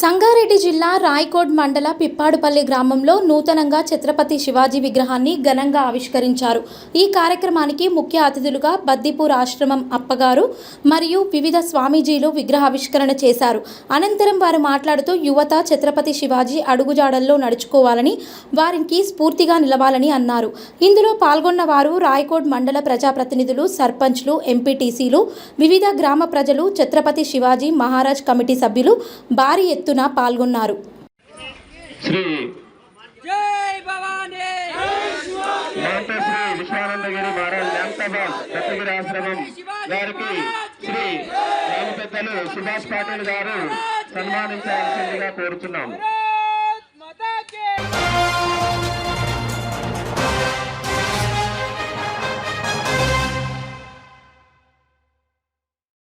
సంగారెడ్డి జిల్లా రాయకోడ్ మండల పిప్పాడుపల్లి గ్రామంలో నూతనంగా ఛత్రపతి శివాజీ విగ్రహాన్ని ఘనంగా ఆవిష్కరించారు. ఈ కార్యక్రమానికి ముఖ్య అతిథులుగా బద్దిపూర్ ఆశ్రమం అప్పగారు మరియు వివిధ స్వామీజీలు విగ్రహావిష్కరణ చేశారు. అనంతరం వారు మాట్లాడుతూ యువత ఛత్రపతి శివాజీ అడుగుజాడల్లో నడుచుకోవాలని వారికి స్ఫూర్తిగా నిలవాలని అన్నారు. ఇందులో పాల్గొన్న వారు రాయకోడ్ మండల ప్రజాప్రతినిధులు సర్పంచ్లు ఎంపీటీసీలు వివిధ గ్రామ ప్రజలు ఛత్రపతి శివాజీ మహారాజ్ కమిటీ సభ్యులు భారీ ఎత్తున పాల్గొన్నారు. శ్రీ జై భవానీ! మహంత శ్రీ విశ్వానందగిరి ఆశ్రమం సుభాష్ పాటిల్ గారు సన్మానించాల్సిందిగా కోరుతున్నాము